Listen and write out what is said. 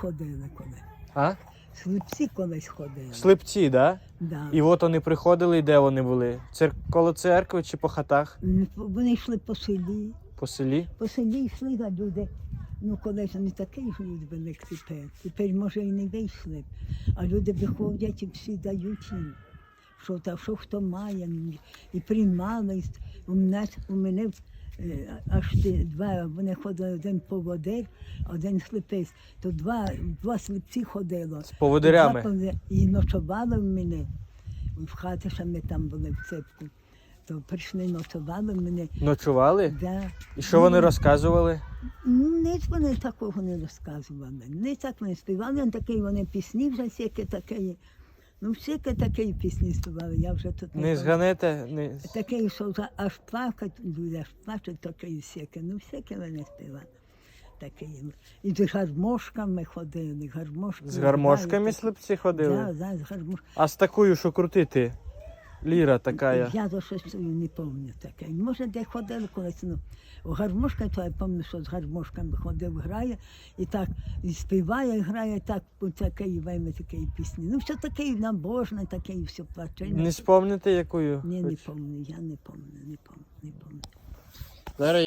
ходили коли. А? Сліпці колись ходили. Слепці, да? Да. І от вони приходили, і де вони були? Цер... Коло церкви чи по хатах? М, Вони йшли по селі. По селі? По селі йшли а люди. Ну, колись не такий ж люд були, як тепер. Тепер, може, і не вийшли. б. А люди виходять і всі дають їм. Що та що хто має, і приймали. У мене, у мене аж ті два, вони ходили один поводир, один сліпець. То два, два сліпці ходило. З поводирями. Два І ночували в мене. В хаті, що ми там були в цепку. То прийшли, ночували мене. Ночували? Да. І що вони Ну, розказували? Ніч вони такого не розказували. Не так вони співали, такі вони пісні вже всякі такі. Ну, всіки такі пісні співали, я вже тут Не Не зганете? Не... Такий, що вже аж плакать, люди аж плачуть, такі всякі. Ну, всякі вони співали. Такі. І з гармошками ходили, гармошки. З гармошками слепці ходили? Да, да, з гармошками. А з такою, що крутити? Ліра така. Я за щось не пам'ятаю таке. Може, де ходили колись. Ну, гармошка, то я пам'ятаю, що з гармошками ходив, грає, і так і співає, і грає так, по такий вельми таке пісні. Ну, все таке набожне, таке і все плаче. Не спомните якою? Ні, не пам'ятаю, я не пам'ятаю, не пам'ятаю, не пам'ятаю.